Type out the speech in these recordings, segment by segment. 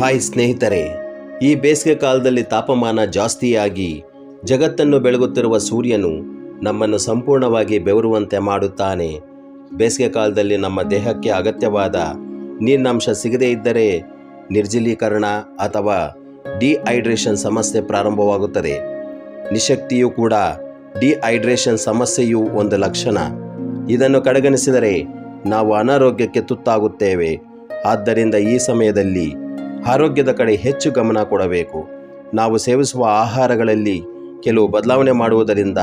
Hi ಸ್ನೇಹಿತರೆ ಈ ಬೇಸಿಗೆ ಕಾಲದಲ್ಲಿ ತಾಪಮಾನ ಜಾಸ್ತಿಯಾಗಿ ಜಗತ್ತನ್ನು ಬೆಳಗುತ್ತಿರುವ ಸೂರ್ಯನು ನಮ್ಮನ್ನು ಸಂಪೂರ್ಣವಾಗಿ ಬೆವರುವಂತೆ ಮಾಡುತ್ತಾನೆ. ಬೇಸಿಗೆ ಕಾಲದಲ್ಲಿ ನಮ್ಮ ದೇಹಕ್ಕೆ ಅಗತ್ಯವಾದ ನೀರಿನಾಂಶ ಸಿಗದೇ ಇದ್ದರೆ ನಿರ್ಜಲೀಕರಣ ಅಥವಾ ಡಿಹೈಡ್ರೇಷನ್ ಸಮಸ್ಯೆ ಪ್ರಾರಂಭವಾಗುತ್ತದೆ. ನಿಶಕ್ತಿಯು ಕೂಡ ಡಿಹೈಡ್ರೇಷನ್ ಸಮಸ್ಯೆಯು ಒಂದು ಲಕ್ಷಣ. ಇದನ್ನು ಕಡೆಗಣಿಸಿದರೆ ನಾವು ಅನಾರೋಗ್ಯಕ್ಕೆ ತುತ್ತಾಗುತ್ತೇವೆ. ಆದ್ದರಿಂದ ಈ ಸಮಯದಲ್ಲಿ ಆರೋಗ್ಯದ ಕಡೆ ಹೆಚ್ಚು ಗಮನ ಕೊಡಬೇಕು. ನಾವು ಸೇವಿಸುವ ಆಹಾರಗಳಲ್ಲಿ ಕೆಲವು ಬದಲಾವಣೆ ಮಾಡುವುದರಿಂದ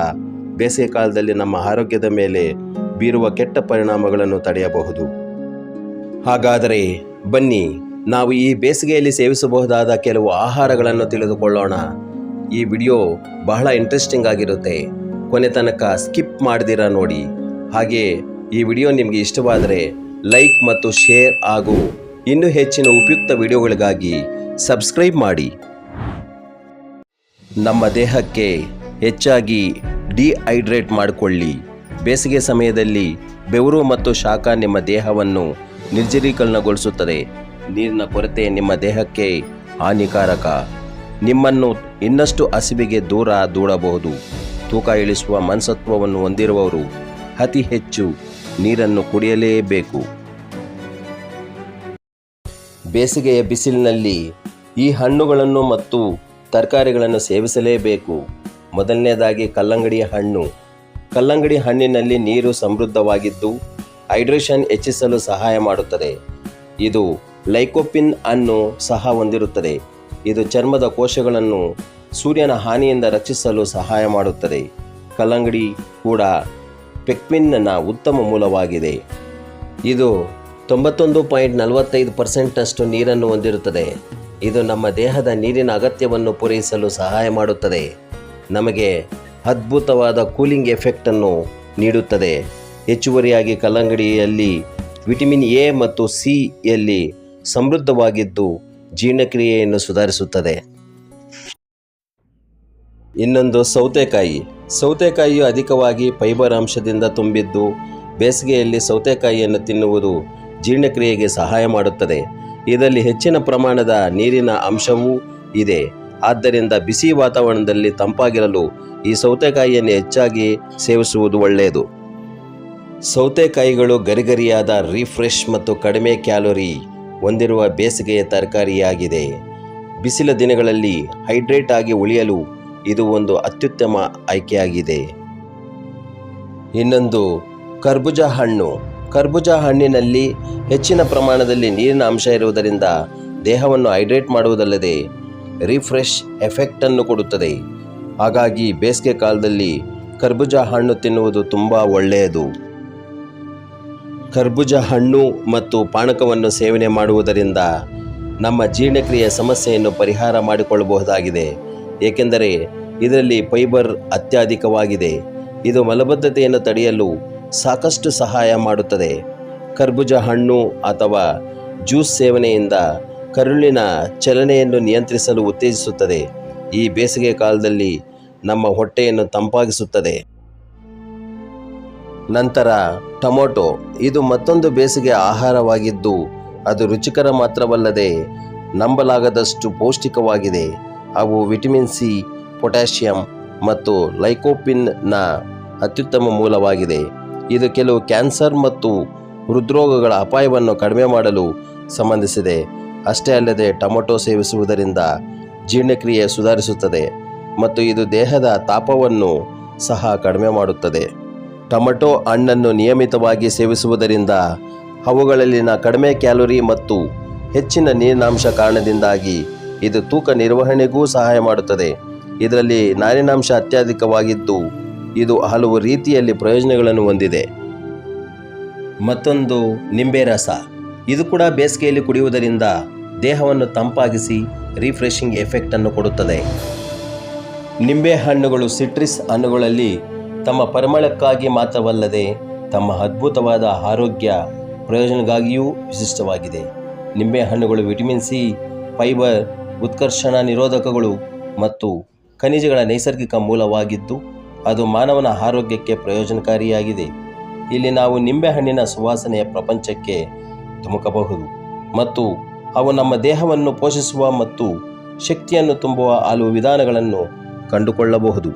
ಬೇಸಿಗೆ ಕಾಲದಲ್ಲಿ ನಮ್ಮ ಆರೋಗ್ಯದ ಮೇಲೆ ಬೀರುವ ಕೆಟ್ಟ ಪರಿಣಾಮಗಳನ್ನು ತಡೆಯಬಹುದು. ಹಾಗಾದರೆ ಬನ್ನಿ, ನಾವು ಈ ಬೇಸಿಗೆಯಲ್ಲಿ ಸೇವಿಸಬಹುದಾದ ಕೆಲವು ಆಹಾರಗಳನ್ನು ತಿಳಿದುಕೊಳ್ಳೋಣ. ಈ ವಿಡಿಯೋ ಬಹಳ ಇಂಟ್ರೆಸ್ಟಿಂಗ್ ಆಗಿರುತ್ತೆ. ಕೊನೆ ತನಕ ಸ್ಕಿಪ್ ಮಾಡದಿರ ನೋಡಿ. ಹಾಗೆ ಈ ವಿಡಿಯೋ ನಿಮಗೆ ಇಷ್ಟವಾದರೆ ಲೈಕ್ ಮತ್ತು ಶೇರ್ ಹಾಗೂ ಇನ್ನೂ ಹೆಚ್ಚಿನ ಉಪಯುಕ್ತ ವಿಡಿಯೋಗಳಿಗಾಗಿ ಸಬ್ಸ್ಕ್ರೈಬ್ ಮಾಡಿ. ನಮ್ಮ ದೇಹಕ್ಕೆ ಹೆಚ್ಚಾಗಿ ಡಿಹೈಡ್ರೇಟ್ ಮಾಡಿಕೊಳ್ಳಿ. ಬೇಸಿಗೆ ಸಮಯದಲ್ಲಿ ಬೆವರು ಮತ್ತು ಶಾಖ ನಿಮ್ಮ ದೇಹವನ್ನು ನಿರ್ಜಲೀಕರಣಗೊಳಿಸುತ್ತದೆ ನೀರಿನ ಕೊರತೆ ನಿಮ್ಮ ದೇಹಕ್ಕೆ ಹಾನಿಕಾರಕ. ನಿಮ್ಮನ್ನು ಇನ್ನಷ್ಟು ಹಸಿವಿಗೆ ದೂರ ದೂಡಬಹುದು. ತೂಕ ಇಳಿಸುವ ಮನಸತ್ವವನ್ನು ಹೊಂದಿರುವವರು ಅತಿ ಹೆಚ್ಚು ನೀರನ್ನು ಕುಡಿಯಲೇಬೇಕು. ಬೇಸಿಗೆಯ ಬಿಸಿಲಿನಲ್ಲಿ ಈ ಹಣ್ಣುಗಳನ್ನು ಮತ್ತು ತರಕಾರಿಗಳನ್ನು ಸೇವಿಸಲೇಬೇಕು. ಮೊದಲನೇದಾಗಿ ಕಲ್ಲಂಗಡಿಯ ಹಣ್ಣು. ಕಲ್ಲಂಗಡಿ ಹಣ್ಣಿನಲ್ಲಿ ನೀರು ಸಮೃದ್ಧವಾಗಿದ್ದು, ಹೈಡ್ರೇಷನ್ ಹೆಚ್ಚಿಸಲು ಸಹಾಯ ಮಾಡುತ್ತದೆ. ಇದು ಲೈಕೋಪಿನ್ ಅನ್ನು ಸಹ ಹೊಂದಿರುತ್ತದೆ. ಇದು ಚರ್ಮದ ಕೋಶಗಳನ್ನು ಸೂರ್ಯನ ಹಾನಿಯಿಂದ ರಕ್ಷಿಸಲು ಸಹಾಯ ಮಾಡುತ್ತದೆ. ಕಲ್ಲಂಗಡಿ ಕೂಡ ಪೆಕ್ವಿನ್ನ ಉತ್ತಮ ಮೂಲವಾಗಿದೆ. ಇದು ತೊಂಬತ್ತೊಂದು ಪಾಯಿಂಟ್ ನಲವತ್ತೈದು ಪರ್ಸೆಂಟ್ನಷ್ಟು ನೀರನ್ನು ಹೊಂದಿರುತ್ತದೆ. ಇದು ನಮ್ಮ ದೇಹದ ನೀರಿನ ಅಗತ್ಯವನ್ನು ಪೂರೈಸಲು ಸಹಾಯ ಮಾಡುತ್ತದೆ. ನಮಗೆ ಅದ್ಭುತವಾದ ಕೂಲಿಂಗ್ ಎಫೆಕ್ಟನ್ನು ನೀಡುತ್ತದೆ. ಹೆಚ್ಚುವರಿಯಾಗಿ ಕಲ್ಲಂಗಡಿಯಲ್ಲಿ ವಿಟಮಿನ್ ಎ ಮತ್ತು ಸಿ ಯಲ್ಲಿ ಸಮೃದ್ಧವಾಗಿದ್ದು ಜೀರ್ಣಕ್ರಿಯೆಯನ್ನು ಸುಧಾರಿಸುತ್ತದೆ. ಇನ್ನೊಂದು ಸೌತೆಕಾಯಿ. ಸೌತೆಕಾಯಿಯು ಅಧಿಕವಾಗಿ ಫೈಬರ್ ಅಂಶದಿಂದ ತುಂಬಿದ್ದು ಬೇಸಿಗೆಯಲ್ಲಿ ಸೌತೆಕಾಯಿಯನ್ನು ತಿನ್ನುವುದು ಜೀರ್ಣಕ್ರಿಯೆಗೆ ಸಹಾಯ ಮಾಡುತ್ತದೆ. ಇದರಲ್ಲಿ ಹೆಚ್ಚಿನ ಪ್ರಮಾಣದ ನೀರಿನ ಅಂಶವೂ ಇದೆ. ಆದ್ದರಿಂದ ಬಿಸಿ ವಾತಾವರಣದಲ್ಲಿ ತಂಪಾಗಿರಲು ಈ ಸೌತೆಕಾಯಿಯನ್ನು ಹೆಚ್ಚಾಗಿ ಸೇವಿಸುವುದು ಒಳ್ಳೆಯದು. ಸೌತೆಕಾಯಿಗಳು ಗರಿಗರಿಯಾದ ರಿಫ್ರೆಶ್ ಮತ್ತು ಕಡಿಮೆ ಕ್ಯಾಲೋರಿ ಹೊಂದಿರುವ ಬೇಸಿಗೆಯ ತರಕಾರಿಯಾಗಿದೆ. ಬಿಸಿಲ ದಿನಗಳಲ್ಲಿ ಹೈಡ್ರೇಟ್ ಆಗಿ ಉಳಿಯಲು ಇದು ಒಂದು ಅತ್ಯುತ್ತಮ ಆಯ್ಕೆಯಾಗಿದೆ. ಇನ್ನೊಂದು, ಕರ್ಬುಜ ಹಣ್ಣು. ಕರ್ಬುಜ ಹಣ್ಣಿನಲ್ಲಿ ಹೆಚ್ಚಿನ ಪ್ರಮಾಣದಲ್ಲಿ ನೀರಿನ ಅಂಶ ಇರುವುದರಿಂದ ದೇಹವನ್ನು ಹೈಡ್ರೇಟ್ ಮಾಡುವುದಲ್ಲದೆ ರಿಫ್ರೆಶ್ ಎಫೆಕ್ಟನ್ನು ಕೊಡುತ್ತದೆ. ಹಾಗಾಗಿ ಬೇಸಿಗೆ ಕಾಲದಲ್ಲಿ ಕರ್ಬೂಜ ಹಣ್ಣು ತಿನ್ನುವುದು ತುಂಬ ಒಳ್ಳೆಯದು. ಕರ್ಬೂಜ ಹಣ್ಣು ಮತ್ತು ಪಾನಕವನ್ನು ಸೇವನೆ ಮಾಡುವುದರಿಂದ ನಮ್ಮ ಜೀರ್ಣಕ್ರಿಯೆ ಸಮಸ್ಯೆಯನ್ನು ಪರಿಹಾರ ಮಾಡಿಕೊಳ್ಳಬಹುದಾಗಿದೆ. ಏಕೆಂದರೆ ಇದರಲ್ಲಿ ಫೈಬರ್ ಅತ್ಯಧಿಕವಾಗಿದೆ. ಇದು ಮಲಬದ್ಧತೆಯನ್ನು ತಡೆಯಲು ಸಾಕಷ್ಟು ಸಹಾಯ ಮಾಡುತ್ತದೆ. ಕರ್ಬೂಜ ಹಣ್ಣು ಅಥವಾ ಜ್ಯೂಸ್ ಸೇವನೆಯಿಂದ ಕರುಳಿನ ಚಲನೆಯನ್ನು ನಿಯಂತ್ರಿಸಲು ಉತ್ತೇಜಿಸುತ್ತದೆ. ಈ ಬೇಸಿಗೆ ಕಾಲದಲ್ಲಿ ನಮ್ಮ ಹೊಟ್ಟೆಯನ್ನು ತಂಪಾಗಿಸುತ್ತದೆ. ನಂತರ ಟೊಮೊಟೊ, ಇದು ಮತ್ತೊಂದು ಬೇಸಿಗೆ ಆಹಾರವಾಗಿದ್ದು, ಅದು ರುಚಿಕರ ಮಾತ್ರವಲ್ಲದೆ ನಂಬಲಾಗದಷ್ಟು ಪೌಷ್ಟಿಕವಾಗಿದೆ. ಅವು ವಿಟಮಿನ್ ಸಿ, ಪೊಟ್ಯಾಷಿಯಂ ಮತ್ತು ಲೈಕೋಪಿನ್ನ ಅತ್ಯುತ್ತಮ ಮೂಲವಾಗಿದೆ. ಇದು ಕೆಲವು ಕ್ಯಾನ್ಸರ್ ಮತ್ತು ಹೃದ್ರೋಗಗಳ ಅಪಾಯವನ್ನು ಕಡಿಮೆ ಮಾಡಲು ಸಂಬಂಧಿಸಿದೆ. ಅಷ್ಟೇ ಅಲ್ಲದೆ ಟೊಮೊಟೊ ಸೇವಿಸುವುದರಿಂದ ಜೀರ್ಣಕ್ರಿಯೆ ಸುಧಾರಿಸುತ್ತದೆ ಮತ್ತು ಇದು ದೇಹದ ತಾಪವನ್ನು ಸಹ ಕಡಿಮೆ ಮಾಡುತ್ತದೆ. ಟೊಮೆಟೊ ಹಣ್ಣನ್ನು ನಿಯಮಿತವಾಗಿ ಸೇವಿಸುವುದರಿಂದ ಅವುಗಳಲ್ಲಿನ ಕಡಿಮೆ ಕ್ಯಾಲೋರಿ ಮತ್ತು ಹೆಚ್ಚಿನ ನೀರಿನಾಂಶ ಕಾರಣದಿಂದಾಗಿ ಇದು ತೂಕ ನಿರ್ವಹಣೆಗೂ ಸಹಾಯ ಮಾಡುತ್ತದೆ. ಇದರಲ್ಲಿ ನಾರಿನಾಂಶ ಅತ್ಯಧಿಕವಾಗಿದ್ದು, ಇದು ಹಲವು ರೀತಿಯಲ್ಲಿ ಪ್ರಯೋಜನಗಳನ್ನು ಹೊಂದಿದೆ. ಮತ್ತೊಂದು ನಿಂಬೆ ರಸ. ಇದು ಕೂಡ ಬೇಸಿಗೆಯಲ್ಲಿ ಕುಡಿಯುವುದರಿಂದ ದೇಹವನ್ನು ತಂಪಾಗಿಸಿ ರಿಫ್ರೆಶಿಂಗ್ ಎಫೆಕ್ಟನ್ನು ಕೊಡುತ್ತದೆ. ನಿಂಬೆ ಹಣ್ಣುಗಳು ಸಿಟ್ರಿಸ್ ಹಣ್ಣುಗಳಲ್ಲಿ ತಮ್ಮ ಪರಿಮಳಕ್ಕಾಗಿ ಮಾತ್ರವಲ್ಲದೆ ತಮ್ಮ ಅದ್ಭುತವಾದ ಆರೋಗ್ಯ ಪ್ರಯೋಜನಗಾಗಿಯೂ ವಿಶಿಷ್ಟವಾಗಿದೆ. ನಿಂಬೆಹಣ್ಣುಗಳು ವಿಟಮಿನ್ ಸಿ ಫೈಬರ್ ಉತ್ಕರ್ಷಣ ನಿರೋಧಕಗಳು ಮತ್ತು ಖನಿಜಗಳ ನೈಸರ್ಗಿಕ ಮೂಲವಾಗಿದ್ದು ಅದು ಮಾನವನ ಆರೋಗ್ಯಕ್ಕೆ ಪ್ರಯೋಜನಕಾರಿಯಾಗಿದೆ. ಇಲ್ಲಿ ನಾವು ನಿಂಬೆಹಣ್ಣಿನ ಸುವಾಸನೆಯ ಪ್ರಪಂಚಕ್ಕೆ ಧುಮುಕಬಹುದು ಮತ್ತು ಅವು ನಮ್ಮ ದೇಹವನ್ನು ಪೋಷಿಸುವ ಮತ್ತು ಶಕ್ತಿಯನ್ನು ತುಂಬುವ ಹಲವು ವಿಧಾನಗಳನ್ನು ಕಂಡುಕೊಳ್ಳಬಹುದು.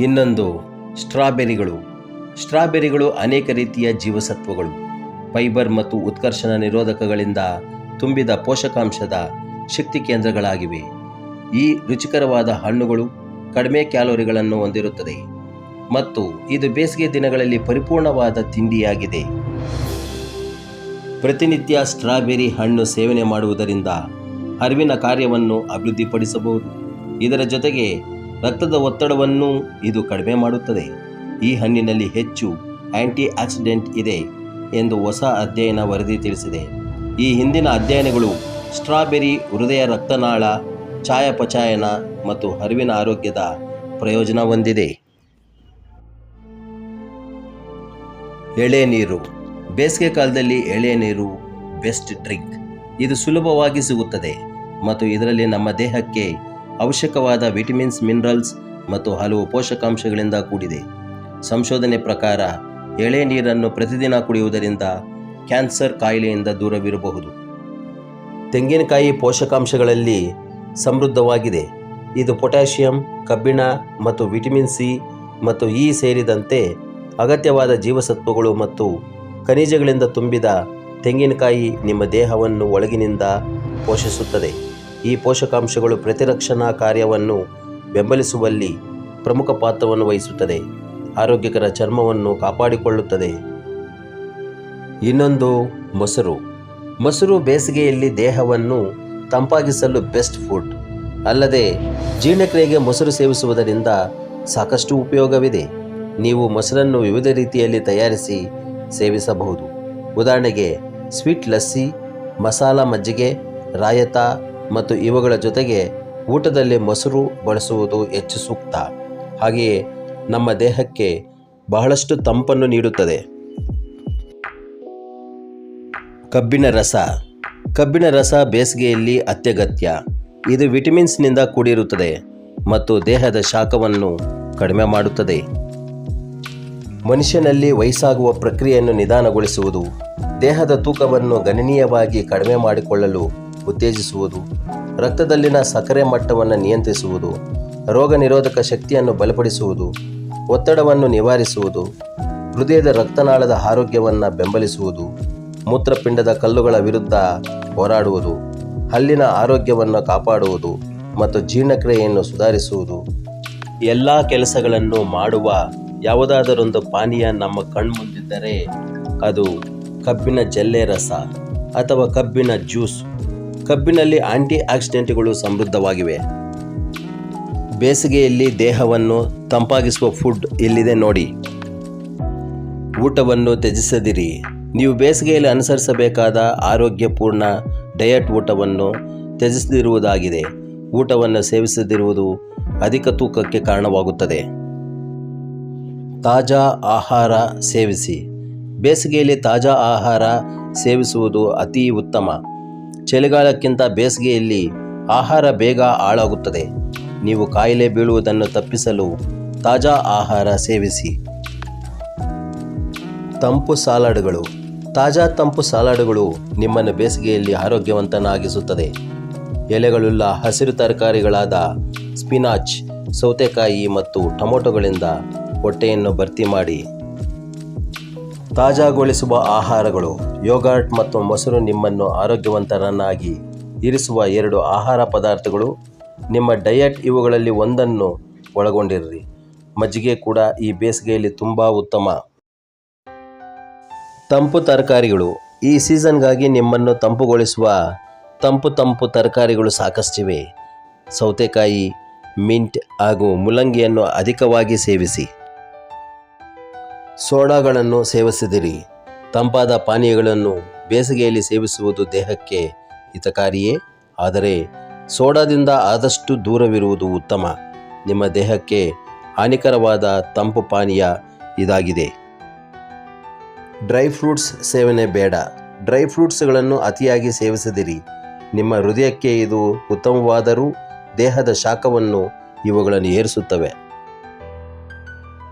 ಇನ್ನೊಂದು, ಸ್ಟ್ರಾಬೆರಿಗಳು. ಸ್ಟ್ರಾಬೆರಿಗಳು ಅನೇಕ ರೀತಿಯ ಜೀವಸತ್ವಗಳು. ಫೈಬರ್ ಮತ್ತು ಉತ್ಕರ್ಷಣ ನಿರೋಧಕಗಳಿಂದ ತುಂಬಿದ ಪೋಷಕಾಂಶದ ಶಕ್ತಿ ಕೇಂದ್ರಗಳಾಗಿವೆ. ಈ ರುಚಿಕರವಾದ ಹಣ್ಣುಗಳು ಕಡಿಮೆ ಕ್ಯಾಲೋರಿಗಳನ್ನು ಹೊಂದಿರುತ್ತದೆ. ಮತ್ತು ಇದು ಬೇಸಿಗೆ ದಿನಗಳಲ್ಲಿ ಪರಿಪೂರ್ಣವಾದ ತಿಂಡಿಯಾಗಿದೆ. ಪ್ರತಿನಿತ್ಯ ಸ್ಟ್ರಾಬೆರಿ ಹಣ್ಣು ಸೇವನೆ ಮಾಡುವುದರಿಂದ ಅರಿವಿನ ಕಾರ್ಯವನ್ನು ಅಭಿವೃದ್ಧಿಪಡಿಸಬಹುದು. ಇದರ ಜೊತೆಗೆ ರಕ್ತದ ಒತ್ತಡವನ್ನು ಇದು ಕಡಿಮೆ ಮಾಡುತ್ತದೆ. ಈ ಹಣ್ಣಿನಲ್ಲಿ ಹೆಚ್ಚು ಆಂಟಿ ಆಕ್ಸಿಡೆಂಟ್ ಇದೆ ಎಂದು ಹೊಸ ಅಧ್ಯಯನ ವರದಿ ತಿಳಿಸಿದೆ. ಈ ಹಿಂದಿನ ಅಧ್ಯಯನಗಳು ಸ್ಟ್ರಾಬೆರಿ ಹೃದಯ ರಕ್ತನಾಳ, ಛಾಯಾಪಚಯನ ಮತ್ತು ಅರಿವಿನ ಆರೋಗ್ಯದ ಪ್ರಯೋಜನ ಹೊಂದಿದೆ. ಎಳೆನೀರು ಬೇಸಿಗೆ ಕಾಲದಲ್ಲಿ ಎಳೆನೀರು ಬೆಸ್ಟ್ ಡ್ರಿಂಕ್ ಇದು ಸುಲಭವಾಗಿ ಸಿಗುತ್ತದೆ ಮತ್ತು ಇದರಲ್ಲಿ ನಮ್ಮ ದೇಹಕ್ಕೆ ಅವಶ್ಯಕವಾದ ವಿಟಮಿನ್ಸ್ ಮಿನರಲ್ಸ್ ಮತ್ತು ಹಲವು ಪೋಷಕಾಂಶಗಳಿಂದ ಕೂಡಿದೆ. ಸಂಶೋಧನೆ ಪ್ರಕಾರ, ಎಳೆ ನೀರನ್ನು ಪ್ರತಿದಿನ ಕುಡಿಯುವುದರಿಂದ ಕ್ಯಾನ್ಸರ್ ಕಾಯಿಲೆಯಿಂದ ದೂರವಿರಬಹುದು. ತೆಂಗಿನಕಾಯಿ ಪೋಷಕಾಂಶಗಳಲ್ಲಿ ಸಮೃದ್ಧವಾಗಿದೆ. ಇದು ಪೊಟ್ಯಾಷಿಯಂ, ಕಬ್ಬಿಣ ಮತ್ತು ವಿಟಮಿನ್ ಸಿ ಮತ್ತು ಇ ಸೇರಿದಂತೆ ಅಗತ್ಯವಾದ ಜೀವಸತ್ವಗಳು ಮತ್ತು ಖನಿಜಗಳಿಂದ ತುಂಬಿದ ತೆಂಗಿನಕಾಯಿ ನಿಮ್ಮ ದೇಹವನ್ನು ಒಳಗಿನಿಂದ ಪೋಷಿಸುತ್ತದೆ. ಈ ಪೋಷಕಾಂಶಗಳು ಪ್ರತಿರಕ್ಷಣಾ ಕಾರ್ಯವನ್ನು ಬೆಂಬಲಿಸುವಲ್ಲಿ ಪ್ರಮುಖ ಪಾತ್ರವನ್ನು ವಹಿಸುತ್ತದೆ. ಆರೋಗ್ಯಕರ ಚರ್ಮವನ್ನು ಕಾಪಾಡಿಕೊಳ್ಳುತ್ತದೆ. ಇನ್ನೊಂದು, ಮೊಸರು. ಮೊಸರು ಬೇಸಿಗೆಯಲ್ಲಿ ದೇಹವನ್ನು ತಂಪಾಗಿಸಲು ಬೆಸ್ಟ್ ಫುಡ್. ಅಲ್ಲದೆ, ಜೀರ್ಣಕ್ರಿಯೆಗೆ ಮೊಸರು ಸೇವಿಸುವುದರಿಂದ ಸಾಕಷ್ಟು ಉಪಯೋಗವಿದೆ. ನೀವು ಮೊಸರನ್ನು ವಿವಿಧ ರೀತಿಯಲ್ಲಿ ತಯಾರಿಸಿ ಸೇವಿಸಬಹುದು. ಉದಾಹರಣೆಗೆ, ಸ್ವೀಟ್ ಲಸ್ಸಿ, ಮಸಾಲ ಮಜ್ಜಿಗೆ, ರಾಯತ ಮತ್ತು ಇವುಗಳ ಜೊತೆಗೆ ಊಟದಲ್ಲಿ ಮೊಸರು ಬಳಸುವುದು ಹೆಚ್ಚು ಸೂಕ್ತ. ಹಾಗೆಯೇ ನಮ್ಮ ದೇಹಕ್ಕೆ ಬಹಳಷ್ಟು ತಂಪನ್ನು ನೀಡುತ್ತದೆ. ಕಬ್ಬಿನ ರಸ. ಕಬ್ಬಿನ ರಸ ಬೇಸಿಗೆಯಲ್ಲಿ ಅತ್ಯಗತ್ಯ. ಇದು ವಿಟಮಿನ್ಸ್ನಿಂದ ಕೂಡಿರುತ್ತದೆ ಮತ್ತು ದೇಹದ ಶಾಖವನ್ನು ಕಡಿಮೆ ಮಾಡುತ್ತದೆ. ಮನುಷ್ಯನಲ್ಲಿ ವಯಸ್ಸಾಗುವ ಪ್ರಕ್ರಿಯೆಯನ್ನು ನಿಧಾನಗೊಳಿಸುವುದು, ದೇಹದ ತೂಕವನ್ನು ಗಣನೀಯವಾಗಿ ಕಡಿಮೆ ಮಾಡಿಕೊಳ್ಳಲು ಉತ್ತೇಜಿಸುವುದು, ರಕ್ತದಲ್ಲಿನ ಸಕ್ಕರೆ ಮಟ್ಟವನ್ನು ನಿಯಂತ್ರಿಸುವುದು, ರೋಗ ನಿರೋಧಕ ಶಕ್ತಿಯನ್ನು ಬಲಪಡಿಸುವುದು, ಒತ್ತಡವನ್ನು ನಿವಾರಿಸುವುದು, ಹೃದಯದ ರಕ್ತನಾಳದ ಆರೋಗ್ಯವನ್ನು ಬೆಂಬಲಿಸುವುದು, ಮೂತ್ರಪಿಂಡದ ಕಲ್ಲುಗಳ ವಿರುದ್ಧ ಹೋರಾಡುವುದು, ಹಲ್ಲಿನ ಆರೋಗ್ಯವನ್ನು ಕಾಪಾಡುವುದು ಮತ್ತು ಜೀರ್ಣಕ್ರಿಯೆಯನ್ನು ಸುಧಾರಿಸುವುದು. ಎಲ್ಲ ಕೆಲಸಗಳನ್ನು ಮಾಡುವ ಯಾವುದಾದರೊಂದು ಪಾನೀಯ ನಮ್ಮ ಕಣ್ಮುಂದಿದ್ದರೆ ಅದು ಕಬ್ಬಿನ ಜಲ್ಲೆ ರಸ ಅಥವಾ ಕಬ್ಬಿನ ಜ್ಯೂಸ್. ಕಬ್ಬಿನಲ್ಲಿ ಆಂಟಿ ಆಕ್ಸಿಡೆಂಟ್ಗಳು ಸಮೃದ್ಧವಾಗಿವೆ. ಬೇಸಿಗೆಯಲ್ಲಿ ದೇಹವನ್ನು ತಂಪಾಗಿಸುವ ಫುಡ್ ಇಲ್ಲಿದೆ ನೋಡಿ. ಊಟವನ್ನು ತ್ಯಜಿಸದಿರಿ. ನೀವು ಬೇಸಿಗೆಯಲ್ಲಿ ಅನುಸರಿಸಬೇಕಾದ ಆರೋಗ್ಯಪೂರ್ಣ ಡಯಟ್ ಊಟವನ್ನು ತ್ಯಜಿಸದಿರುವುದಾಗಿದೆ. ಊಟವನ್ನು ಸೇವಿಸದಿರುವುದು ಅಧಿಕ ತೂಕಕ್ಕೆ ಕಾರಣವಾಗುತ್ತದೆ. ತಾಜಾ ಆಹಾರ ಸೇವಿಸಿ. ಬೇಸಿಗೆಯಲ್ಲಿ ತಾಜಾ ಆಹಾರ ಸೇವಿಸುವುದು ಅತಿ ಉತ್ತಮ. ಚಳಿಗಾಲಕ್ಕಿಂತ ಬೇಸಿಗೆಯಲ್ಲಿ ಆಹಾರ ಬೇಗ ಹಾಳಾಗುತ್ತದೆ. ನೀವು ಕಾಯಿಲೆ ಬೀಳುವುದನ್ನು ತಪ್ಪಿಸಲು ತಾಜಾ ಆಹಾರ ಸೇವಿಸಿ. ತಂಪು ಸಲಾಡ್ಗಳು. ತಾಜಾ ತಂಪು ಸಲಾಡ್ಗಳು ನಿಮ್ಮನ್ನು ಬೇಸಿಗೆಯಲ್ಲಿ ಆರೋಗ್ಯವಂತನಾಗಿಸುತ್ತದೆ. ಎಲೆಗಳುಳ್ಳ ಹಸಿರು ತರಕಾರಿಗಳಾದ ಸ್ಪಿನಾಚ್, ಸೌತೆಕಾಯಿ ಮತ್ತು ಟೊಮೊಟೊಗಳಿಂದ ಹೊಟ್ಟೆಯನ್ನು ಭರ್ತಿ ಮಾಡಿ. ತಾಜಾಗೊಳಿಸುವ ಆಹಾರಗಳು, ಯೋಗಾರ್ಟ್ ಮತ್ತು ಮೊಸರು ನಿಮ್ಮನ್ನು ಆರೋಗ್ಯವಂತರನ್ನಾಗಿ ಇರಿಸುವ ಎರಡು ಆಹಾರ ಪದಾರ್ಥಗಳು. ನಿಮ್ಮ ಡಯಟ್ ಇವುಗಳಲ್ಲಿ ಒಂದನ್ನು ಒಳಗೊಂಡಿರ್ರಿ. ಮಜ್ಜಿಗೆ ಕೂಡ ಈ ಬೇಸಿಗೆಯಲ್ಲಿ ತುಂಬ ಉತ್ತಮ. ತಂಪು ತರಕಾರಿಗಳು, ಈ ಸೀಸನ್ಗಾಗಿ ನಿಮ್ಮನ್ನು ತಂಪುಗೊಳಿಸುವ ತಂಪು ತಂಪು ತರಕಾರಿಗಳು ಸಾಕಷ್ಟಿವೆ. ಸೌತೆಕಾಯಿ, ಮಿಂಟ್ ಹಾಗೂ ಮುಲಂಗಿಯನ್ನು ಅಧಿಕವಾಗಿ ಸೇವಿಸಿ. ಸೋಡಾಗಳನ್ನು ಸೇವಿಸಿದಿರಿ. ತಂಪಾದ ಪಾನೀಯಗಳನ್ನು ಬೇಸಿಗೆಯಲ್ಲಿ ಸೇವಿಸುವುದು ದೇಹಕ್ಕೆ ಹಿತಕಾರಿಯೇ? ಆದರೆ ಸೋಡಾದಿಂದ ಆದಷ್ಟು ದೂರವಿರುವುದು ಉತ್ತಮ. ನಿಮ್ಮ ದೇಹಕ್ಕೆ ಹಾನಿಕರವಾದ ತಂಪು ಪಾನೀಯ ಇದಾಗಿದೆ. ಡ್ರೈ ಫ್ರೂಟ್ಸ್ ಸೇವನೆ ಬೇಡ. ಡ್ರೈ ಫ್ರೂಟ್ಸ್ಗಳನ್ನು ಅತಿಯಾಗಿ ಸೇವಿಸದಿರಿ. ನಿಮ್ಮ ಹೃದಯಕ್ಕೆ ಇದು ಉತ್ತಮವಾದರೂ ದೇಹದ ಶಾಖವನ್ನು ಇವುಗಳನ್ನು ಏರಿಸುತ್ತವೆ.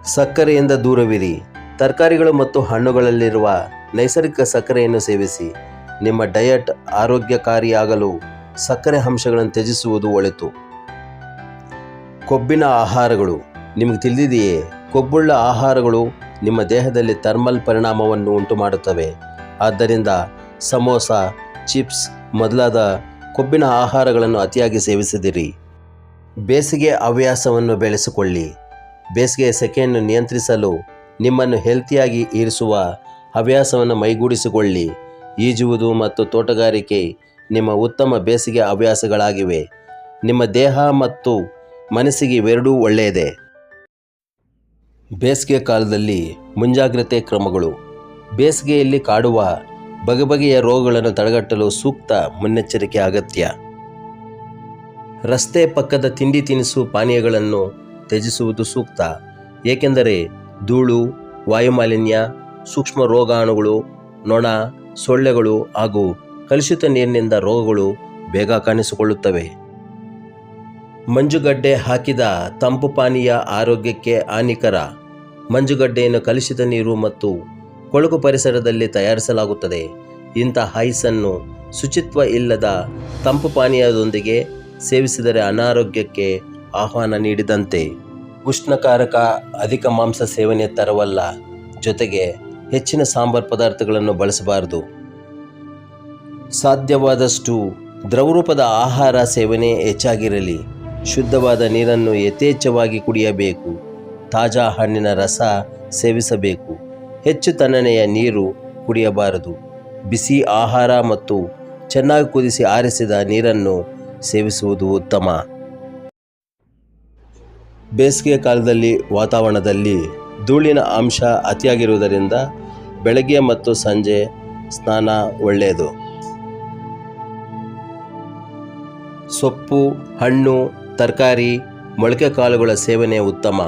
ಸಕ್ಕರೆಯಿಂದ ದೂರವಿರಿ. ತರಕಾರಿಗಳು ಮತ್ತು ಹಣ್ಣುಗಳಲ್ಲಿರುವ ನೈಸರ್ಗಿಕ ಸಕ್ಕರೆಯನ್ನು ಸೇವಿಸಿ ನಿಮ್ಮ ಡಯಟ್ ಆರೋಗ್ಯಕಾರಿಯಾಗಲು ಸಕ್ಕರೆ ಅಂಶಗಳನ್ನು ತ್ಯಜಿಸುವುದು ಒಳಿತು. ಕೊಬ್ಬಿನ ಆಹಾರಗಳು, ನಿಮಗೆ ತಿಳಿದಿದೆಯೇ? ಕೊಬ್ಬುಳ್ಳ ಆಹಾರಗಳು ನಿಮ್ಮ ದೇಹದಲ್ಲಿ ಥರ್ಮಲ್ ಪರಿಣಾಮವನ್ನು ಉಂಟು ಮಾಡುತ್ತವೆ ಆದ್ದರಿಂದ ಸಮೋಸ, ಚಿಪ್ಸ್ ಮೊದಲಾದ ಕೊಬ್ಬಿನ ಆಹಾರಗಳನ್ನು ಅತಿಯಾಗಿ ಸೇವಿಸಿದಿರಿ. ಬೇಸಿಗೆ ಹವ್ಯಾಸವನ್ನು ಬೆಳೆಸಿಕೊಳ್ಳಿ. ಬೇಸಿಗೆಯ ಸೆಕೆಯನ್ನು ನಿಯಂತ್ರಿಸಲು ನಿಮ್ಮನ್ನು ಹೆಲ್ತಿಯಾಗಿ ಇರಿಸುವ ಹವ್ಯಾಸವನ್ನು ಮೈಗೂಡಿಸಿಕೊಳ್ಳಿ. ಈಜುವುದು ಮತ್ತು ತೋಟಗಾರಿಕೆ ನಿಮ್ಮ ಉತ್ತಮ ಬೇಸಿಗೆ ಹವ್ಯಾಸಗಳಾಗಿವೆ. ನಿಮ್ಮ ದೇಹ ಮತ್ತು ಮನಸ್ಸಿಗೆ ಇವೆರಡೂ ಒಳ್ಳೆಯದೇ. ಬೇಸಿಗೆ ಕಾಲದಲ್ಲಿ ಮುಂಜಾಗ್ರತೆ ಕ್ರಮಗಳು. ಬೇಸಿಗೆಯಲ್ಲಿ ಕಾಡುವ ಬಗೆ ಬಗೆಯ ರೋಗಗಳನ್ನು ತಡೆಗಟ್ಟಲು ಸೂಕ್ತ ಮುನ್ನೆಚ್ಚರಿಕೆ ಅಗತ್ಯ. ರಸ್ತೆ ಪಕ್ಕದ ತಿಂಡಿ ತಿನಿಸು ಪಾನೀಯಗಳನ್ನು ತ್ಯಜಿಸುವುದು ಸೂಕ್ತ. ಏಕೆಂದರೆ ಧೂಳು, ವಾಯುಮಾಲಿನ್ಯ, ಸೂಕ್ಷ್ಮ ರೋಗಾಣುಗಳು, ನೊಣ, ಸೊಳ್ಳೆಗಳು ಹಾಗೂ ಕಲುಷಿತ ನೀರಿನಿಂದ ರೋಗಗಳು ಬೇಗ ಕಾಣಿಸಿಕೊಳ್ಳುತ್ತವೆ. ಮಂಜುಗಡ್ಡೆ ಹಾಕಿದ ತಂಪು ಪಾನೀಯ ಆರೋಗ್ಯಕ್ಕೆ ಹಾನಿಕರ. ಮಂಜುಗಡ್ಡೆಯನ್ನು ಕಲುಷಿತ ನೀರು ಮತ್ತು ಕೊಳಕು ಪರಿಸರದಲ್ಲಿ ತಯಾರಿಸಲಾಗುತ್ತದೆ. ಇಂಥ ಐಸನ್ನು ಶುಚಿತ್ವ ಇಲ್ಲದ ತಂಪು ಪಾನೀಯದೊಂದಿಗೆ ಸೇವಿಸಿದರೆ ಅನಾರೋಗ್ಯಕ್ಕೆ ಆಹ್ವಾನ ನೀಡಿದಂತೆ. ಉಷ್ಣಕಾರಕ ಅಧಿಕ ಮಾಂಸ ಸೇವನೆ ತರವಲ್ಲ, ಜೊತೆಗೆ ಹೆಚ್ಚಿನ ಸಾಂಬಾರ್ ಪದಾರ್ಥಗಳನ್ನು ಬಳಸಬಾರದು. ಸಾಧ್ಯವಾದಷ್ಟು ದ್ರವರೂಪದ ಆಹಾರ ಸೇವನೆ ಹೆಚ್ಚಾಗಿರಲಿ. ಶುದ್ಧವಾದ ನೀರನ್ನು ಯಥೇಚ್ಛವಾಗಿ ಕುಡಿಯಬೇಕು. ತಾಜಾ ಹಣ್ಣಿನ ರಸ ಸೇವಿಸಬೇಕು. ಹೆಚ್ಚು ತಣ್ಣನೆಯ ನೀರು ಕುಡಿಯಬಾರದು. ಬಿಸಿ ಆಹಾರ ಮತ್ತು ಚೆನ್ನಾಗಿ ಕುದಿಸಿ ಆರಿಸಿದ ನೀರನ್ನು ಸೇವಿಸುವುದು ಉತ್ತಮ. ಬೇಸಿಗೆ ಕಾಲದಲ್ಲಿ ವಾತಾವರಣದಲ್ಲಿ ಧೂಳಿನ ಅಂಶ ಅತಿಯಾಗಿರುವುದರಿಂದ ಬೆಳಗ್ಗೆ ಮತ್ತು ಸಂಜೆ ಸ್ನಾನ ಒಳ್ಳೆಯದು. ಸೊಪ್ಪು, ಹಣ್ಣು, ತರಕಾರಿ, ಮೊಳಕೆ ಕಾಳುಗಳ ಸೇವನೆ ಉತ್ತಮ.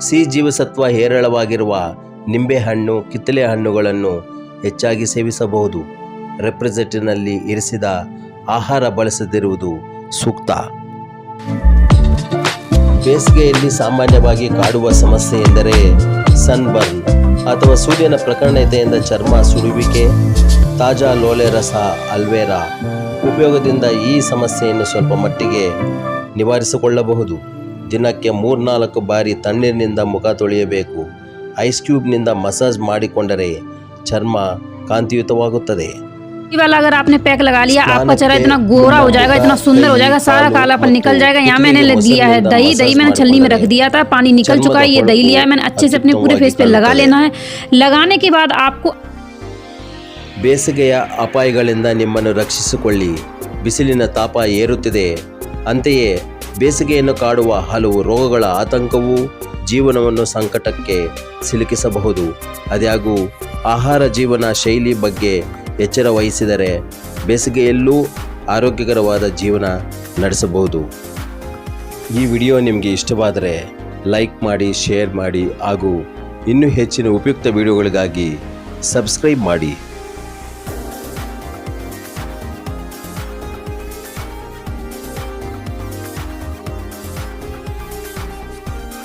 ಸಿ ಜೀವಸತ್ವ ಹೇರಳವಾಗಿರುವ ನಿಂಬೆಹಣ್ಣು, ಕಿತ್ತಲೆ ಹಣ್ಣುಗಳನ್ನು ಹೆಚ್ಚಾಗಿ ಸೇವಿಸಬಹುದು. ರೆಪ್ರೆಸೆಂಟಿನಲ್ಲಿ ಇರಿಸಿದ ಆಹಾರ ಬಳಸದಿರುವುದು ಸೂಕ್ತ. ಬೇಸಿಗೆಯಲ್ಲಿ ಸಾಮಾನ್ಯವಾಗಿ ಕಾಡುವ ಸಮಸ್ಯೆ ಎಂದರೆ ಸನ್ಬರ್ನ್ ಅಥವಾ ಸೂರ್ಯನ ಪ್ರಕರಣತೆಯಿಂದ ಚರ್ಮ ಸುಡುವಿಕೆ ತಾಜಾ ಲೋಳೆ ರಸ, ಅಲ್ವೇರಾ ಉಪಯೋಗದಿಂದ ಈ ಸಮಸ್ಯೆಯನ್ನು ಸ್ವಲ್ಪ ಮಟ್ಟಿಗೆ ನಿವಾರಿಸಿಕೊಳ್ಳಬಹುದು. ದಿನಕ್ಕೆ ಮೂರ್ನಾಲ್ಕು ಬಾರಿ ತಣ್ಣೀರಿನಿಂದ ಮುಖ ತೊಳೆಯಬೇಕು. ಐಸ್ ಕ್ಯೂಬ್ನಿಂದ ಮಸಾಜ್ ಮಾಡಿಕೊಂಡರೆ ಚರ್ಮ ಕಾಂತಿಯುತವಾಗುತ್ತದೆ. ये वाला अगर आपने पैक लगा लिया स्नान आपका चेहरा के इतना गोरा हो जाएगा इतना सुंदर हो जाएगा सारा कालों कालापन ಮತ್ತು निकल जाएगा यहाँ मैंने ಕಿತ್ತಳೆ ले लिया है ಮೊಸರಿನಿಂದ दही दही मैंने ಮಸಾಜ್ छलनी में रख ಮಾಡಿಕೊಂಡರೆ दिया था पानी निकल ಚರ್ಮದ चुका है ये दही ಹೊಳಪು लिया है मैंने अच्छे से अपने पूरे फेस पे लगा ಅತ್ಯುತ್ತಮವಾಗಿ लेना है लगाने के बाद आपको ಬೇಸಿಗೆಯ ಅಪಾಯಗಳಿಂದ ನಿಮ್ಮನ್ನು ರಕ್ಷಿಸಿಕೊಳ್ಳಿ ಬಿಸಿಲಿನ ತಾಪ ಏರುತ್ತಿದೆ ಅಂತೆಯೇ ಬೇಸಿಗೆಯನ್ನು ಕಾಡುವ ಹಲವು ರೋಗಗಳ ಆತಂಕವು ಜೀವನವನ್ನು ಸಂಕಟಕ್ಕೆ ಸಿಲುಕಿಸಬಹುದು ಅದ್ಯಾಗೂ ಆಹಾರ ಜೀವನ ಶೈಲಿ ಬಗ್ಗೆ ಎಚ್ಚರ ವಹಿಸಿದರೆ ಬೇಸಿಗೆಯಲ್ಲೂ ಆರೋಗ್ಯಕರವಾದ ಜೀವನ ನಡೆಸಬಹುದು. ಈ ವಿಡಿಯೋ ನಿಮಗೆ ಇಷ್ಟವಾದರೆ ಲೈಕ್ ಮಾಡಿ, ಶೇರ್ ಮಾಡಿ ಹಾಗೂ ಇನ್ನೂ ಹೆಚ್ಚಿನ ಉಪಯುಕ್ತ ವಿಡಿಯೋಗಳಿಗಾಗಿ ಸಬ್ಸ್ಕ್ರೈಬ್ ಮಾಡಿ.